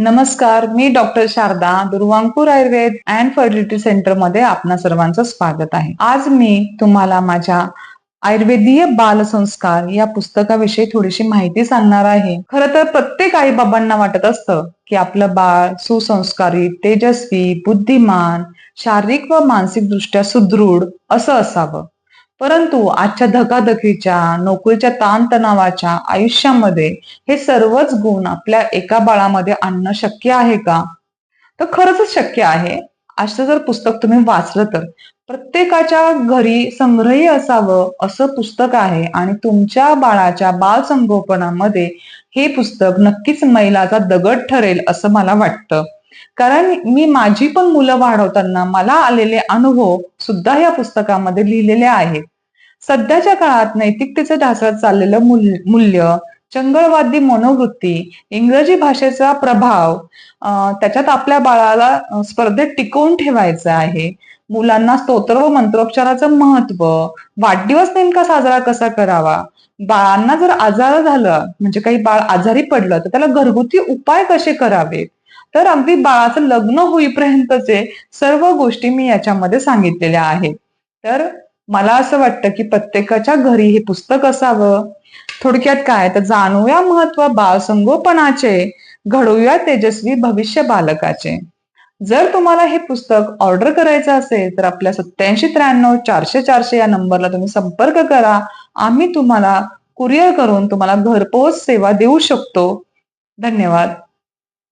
नमस्कार मी doctor Sharada Durvankur Ayurveda and fertility सेंटरमध्ये आपणा सर्वांचं स्वागत आहे. आज मी तुम्हाला माझ्या आयुर्वेदीय बालसंस्कार या पुस्तकाविषयी थोडीशी माहिती सांगणार आहे. खरं तर प्रत्येक आई बाबांना वाटत असतं की आपलं बाळ सुसंस्कारित तेजस्वी बुद्धिमान शारीरिक व मानसिक दृष्ट्या सुदृढ असं असावं. परंतु आजच्या धकाधकीच्या नोकरीच्या ताणतणावाच्या आयुष्यामध्ये हे सर्वच गुण आपल्या एका बाळामध्ये आणणं शक्य आहे का? तर खरंच शक्य आहे. असं जर पुस्तक तुम्ही वाचलं तर. प्रत्येकाच्या घरी संग्रही असावं असं पुस्तक आहे आणि तुमच्या बाळाच्या बाल संगोपनामध्ये हे पुस्तक नक्कीच मैलाचा दगड ठरेल असं मला वाटतं. कारण मी माझी पण मुलं वाढवताना मला आलेले अनुभव सुद्धा या पुस्तकामध्ये लिहिलेले आहेत सध्याच्या काळात नैतिकतेचं ढासळत चाललेलं मूल्य चंगळवादी मनोवृत्ती इंग्रजी भाषेचा प्रभाव त्याच्यात आपल्या बाळाला स्पर्धेत टिकवून ठेवायचं आहे. मुलांना स्तोत्र व मंत्रोपचाराचं महत्त्व वाढदिवस नेमका साजरा कसा करावा? बाळांना जर आजार झालं म्हणजे काही बाळ आजारी पडलं तर त्याला घरगुती उपाय कसे करावे? तर अगदी बाळाचं लग्न होईपर्यंतचे सर्व गोष्टी मी याच्यामध्ये सांगितलेल्या आहेत. तर मला असं वाटतं की प्रत्येकाच्या घरी हे पुस्तक असावं. थोडक्यात काय? तर जाणूया महत्त्व बाळ संगोपनाचे घडवूया तेजस्वी भविष्य बालकाचे. जर तुम्हाला हे पुस्तक ऑर्डर करायचं असेल तर आपल्या सत्याऐंशी त्र्याण्णव चारशे चारशे या नंबरला तुम्ही संपर्क करा. आम्ही तुम्हाला कुरिअर करून तुम्हाला घरपोच सेवा देऊ शकतो. धन्यवाद.